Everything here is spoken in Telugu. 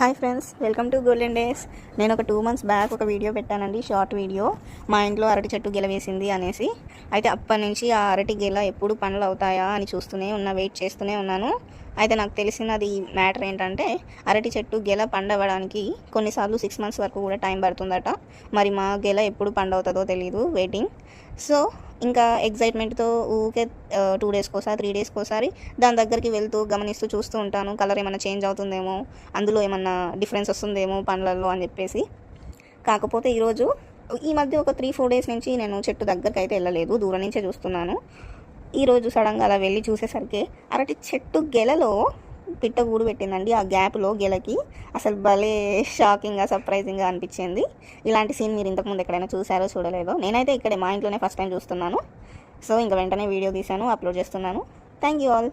Hi friends welcome to golden days. నేను ఒక టూ మంత్స్ బ్యాక్ ఒక వీడియో పెట్టానండి షార్ట్ వీడియో. మా ఇంట్లో అరటి చెట్టు గెల వేసింది అనేసి. అయితే అప్పటి నుంచి ఆ అరటి గెల ఎప్పుడు పనులు అవుతాయా అని చూస్తూనే ఉన్నా వెయిట్ చేస్తూనే ఉన్నాను. అయితే నాకు తెలిసినది మ్యాటర్ ఏంటంటే అరటి చెట్టు గెల పండవడానికి కొన్నిసార్లు సిక్స్ మంత్స్ వరకు కూడా టైం పడుతుందట. మరి మా గెల ఎప్పుడు పండవుతుందో తెలియదు వెయిటింగ్ సో ఇంకా ఎగ్జైట్మెంట్తో ఊకే టూ డేస్కి ఒకసారి త్రీ డేస్కి ఒకసారి దాని దగ్గరికి వెళ్తూ గమనిస్తూ చూస్తూ ఉంటాను కలర్ ఏమైనా చేంజ్ అవుతుందేమో అందులో ఏమన్నా డిఫరెన్స్ వస్తుందేమో పండ్లలో అని చెప్పేసి. కాకపోతే ఈరోజు ఈ మధ్య ఒక త్రీ ఫోర్ డేస్ నుంచి నేను చెట్టు దగ్గరికి అయితే వెళ్ళలేదు దూరం నుంచే చూస్తున్నాను. ఈరోజు సడన్గా అలా వెళ్ళి చూసేసరికి అరటి చెట్టు గెలలో పిట్ట గూడు పెట్టిందండి ఆ గ్యాప్లో గెలకి. అసలు భలే షాకింగ్గా సర్ప్రైజింగ్గా అనిపించింది. ఇలాంటి సీన్ మీరు ఇంతకుముందు ఎక్కడైనా చూసారో చూడలేదో? నేనైతే ఇక్కడే మా ఇంట్లోనే ఫస్ట్ టైం చూస్తున్నాను. సో ఇంకా వెంటనే వీడియో తీశాను అప్లోడ్ చేస్తున్నాను. Thank you all